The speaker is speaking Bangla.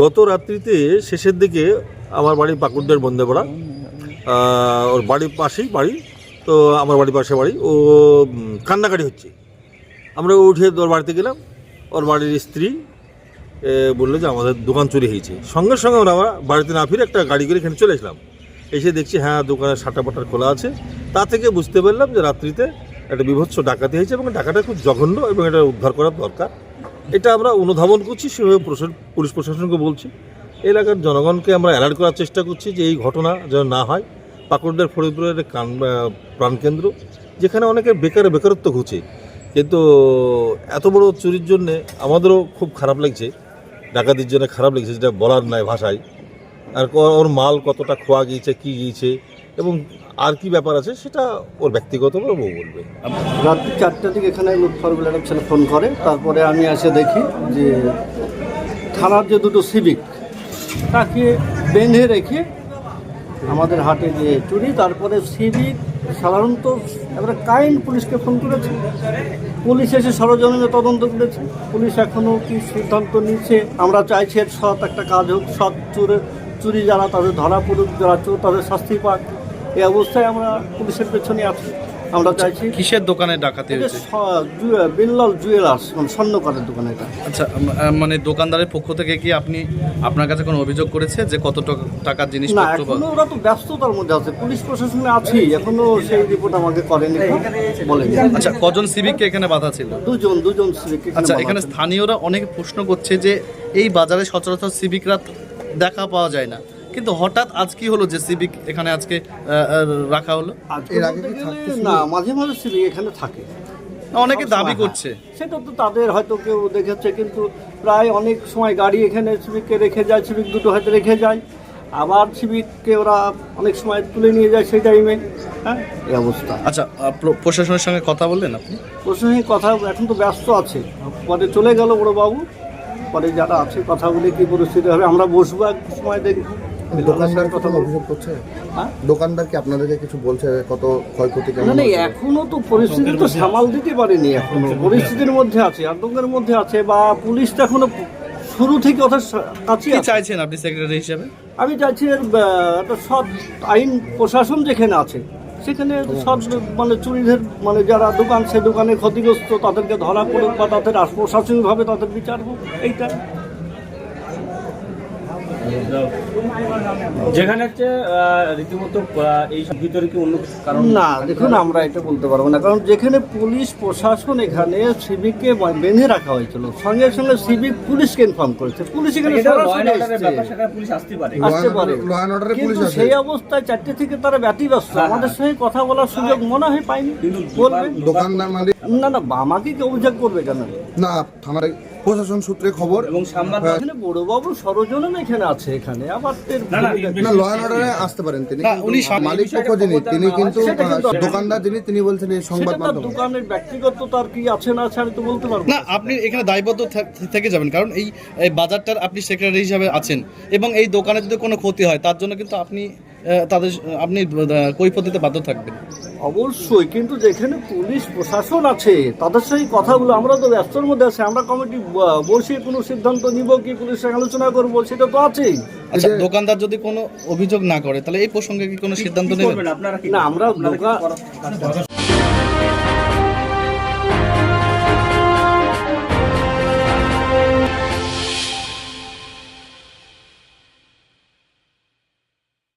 গত রাত্রিতে শেষের দিকে আমার বাড়ি পাকুড়দের বন্দেপাড়া ওর বাড়ির পাশেই বাড়ি, তো আমার বাড়ির পাশে বাড়ি, ও কান্নাকাটি হচ্ছে। আমরা উঠে ওর বাড়িতে গেলাম, ওর বাড়ির স্ত্রী বলল যে আমাদের দোকান চুরি হয়েছে। সঙ্গে সঙ্গে আমরা বাড়িতে না ফিরে একটা গাড়ি করে এখানে চলে এসলাম এসে দেখছি হ্যাঁ দোকানের সাটা পাটার খোলা আছে। তা থেকে বুঝতে পারলাম যে রাত্রিতে একটা বিভৎস ডাকাতি হয়েছে এবং ডাকাটা খুব জঘন্য এবং এটা উদ্ধার করার দরকার। এটা আমরা অনুধাবন করছি, সেভাবে পুলিশ প্রশাসনকে বলছি। এলাকার জনগণকে আমরা অ্যালার্ট করার চেষ্টা করছি যে এই ঘটনা যেন না হয়। পাকুড়দের ফরিদপুরের কান প্রাণকেন্দ্র, যেখানে অনেকের বেকার বেকারত্ব ঘুচে। কিন্তু এত বড় চুরির জন্যে আমাদেরও খুব খারাপ লাগছে। ডাকাতির জন্য খারাপ লাগছে, যেটা বলার নাই ভাষায়। আর ওর মাল কতটা খোয়া গিয়েছে, কী গিয়েছে এবং আর কি ব্যাপার আছে সেটা ওর ব্যক্তিগতভাবে ও বলবে। রাত্রি চারটার দিকে এখানে লুৎফর বলে একটা ছেলে ফোন করে, তারপরে আমি এসে দেখি যে থানার যে দুটো সিভিক, তাকে বেঁধে রেখে আমাদের হাটে যে চুরি, তারপরে সিভিক সাধারণত এবারে কাইন্ড পুলিশকে ফোন করেছে। পুলিশ এসে সরজমিনে তদন্ত করেছে। পুলিশ এখনও কি সিদ্ধান্ত নিচ্ছে আমরা চাইছি সৎ একটা কাজ হোক, সৎ চুরে চুরি যারা তাদের ধরা পড়ুক, যারা চোর তাদের শাস্তি পাক। এই অবস্থায় আমরা পুলিশের পেছনে আছি। আমরা চাইছি কিসের দোকানে ডাকাতি হয়েছে? বিল্লাল জুয়েলার্স মানে স্বর্ণকারের দোকান এটা। আচ্ছা মানে দোকানদারের পক্ষ থেকে কি আপনি আপনার কাছে কোনো অভিযোগ করেছে যে কত টাকার না এখনও ওরা তো ব্যস্ততার মধ্যে আছে। পুলিশ প্রশাসনে আছি এখনও সেই রিপোর্ট আমাকে করেনি। বলে আচ্ছা কজন সিভিককে এখানে বাধা ছিল? দুজন দুজন সিভিক আচ্ছা এখানে স্থানীয়রা অনেক প্রশ্ন করছে যে এই বাজারে সচরাচর সিভিকরা দেখা পাওয়া যায় না। কিন্তু হঠাৎ আজ কি হলো যে সিভিক এখানে আজকে রাখা হলো? এর আগে না মাঝে মাঝে সিভিক এখানে থাকে। অনেকে দাবি করছে। হ্যাঁ। সেটা তো তাদের হয়তো কেউ দেখেছে কিন্তু প্রায় অনেক সময় গাড়ি এখানে সিভিককে রেখে যায় সিভিক দুটো হয়তো রেখে যায়। আবার সিভিককে ওরা অনেক সময় তুলে নিয়ে যায় সেই টাইমে হ্যাঁ? এই অবস্থা। আচ্ছা প্রশাসনের সঙ্গে কথা বললেন আপনি? প্রশাসনিক কথা এখন তো ব্যস্ত আছে। পরে চলে গেল বড় বাবু পরে যারা আছে কথা বলে কি পরিস্থিতি হবে আমরা বসবো এক সময় দেখব। দোকানদার কথা কথা অভিযোগ করছে? হ্যাঁ? দোকানদার কি আপনাদেরকে কিছু বলছে কত ক্ষয়ক্ষতি না না এখনও তো পরিস্থিতি তো সামাল দিতে পারেনি এখনও। পরিস্থিতির মধ্যে আছে আতঙ্কের মধ্যে আছে বা পুলিশ তো এখনও শুরু থেকে ওদের কাছে কি চাইছেন আপনি সেক্রেটারি হিসেবে? আমি চাইছি এর একটা সৎ আইন প্রশাসন যেখানে আছে সেখানে সব মানে চুরিদের মানে যারা দোকান সে দোকানে ক্ষতিগ্রস্ত তাদেরকে ধরা পড়ুক বা তাদের প্রশাসনিকভাবে তাদের বিচার হোক এইটা। যেখানে হচ্ছে রীতিমতো এই সব ভিতরে কি অন্য কিছু কারণ? না দেখুন আমরা এটা বলতে পারব না। কারণ যেখানে পুলিশ প্রশাসন এখানে সিভিককে বেঁধে রাখা হয়েছিল সঙ্গে সঙ্গে সিভিক পুলিশকে ইনফর্ম করেছে। পুলিশ এখানে পুলিশ আসতে পারে। আসতে পারে। কিন্তু সেই অবস্থায় চারটে থেকে তারা ব্যতিব্যস্ত। আমাদের সঙ্গে কথা বলার সুযোগ মনে হয় পাইনি। কিন্তু বলবে দোকানদার মালিক না না আমাকে কি অভিযোগ করবে কেন? না থানার প্রশাসন সূত্রে খবর। এবং সাংবাদিক হ্যাঁ। এখানে বড়বাবু এখানে আছে এখানে। আবার না, না, না ল অ্যান্ড অর্ডারে আসতে পারেন তিনি। কিন্তু উনি সামনে মালিক পক্ষ যিনি তিনি কিন্তু সেটা কিন্তু আহ, দোকানদার যিনি তিনি বলছেন এই সংবাদ মাধ্যম। দোকানের ব্যক্তিগত তার কি আছে না আছে আমি তো বলতে পারব না আপনি এখানে দায়বদ্ধ থাক- থেকে যাবেন কারণ এই বাজারটার আপনি সেক্রেটারি হিসাবে আছেন। এবং এই দোকানে যদি কোনো ক্ষতি হয় তার জন্য কিন্তু আপনি তাদের আপনি কই কৈফত দিতে বাধ্য থাকবেন। অবশ্যই কিন্তু যেখানে পুলিশ প্রশাসন আছে তাদের সেই কথাগুলো আমরা তো ব্যস্তর মধ্যে আছি। আমরা কমিটি বসে কোনো সিদ্ধান্ত নিব কি পুলিশের আলোচনা করব সেটা তো আছেই। আচ্ছা দোকানদার যদি কোনো অভিযোগ না করে তাহলে এই প্রসঙ্গে কি কোনো সিদ্ধান্ত নেবেন? আপনারা কি না আমরা দোকান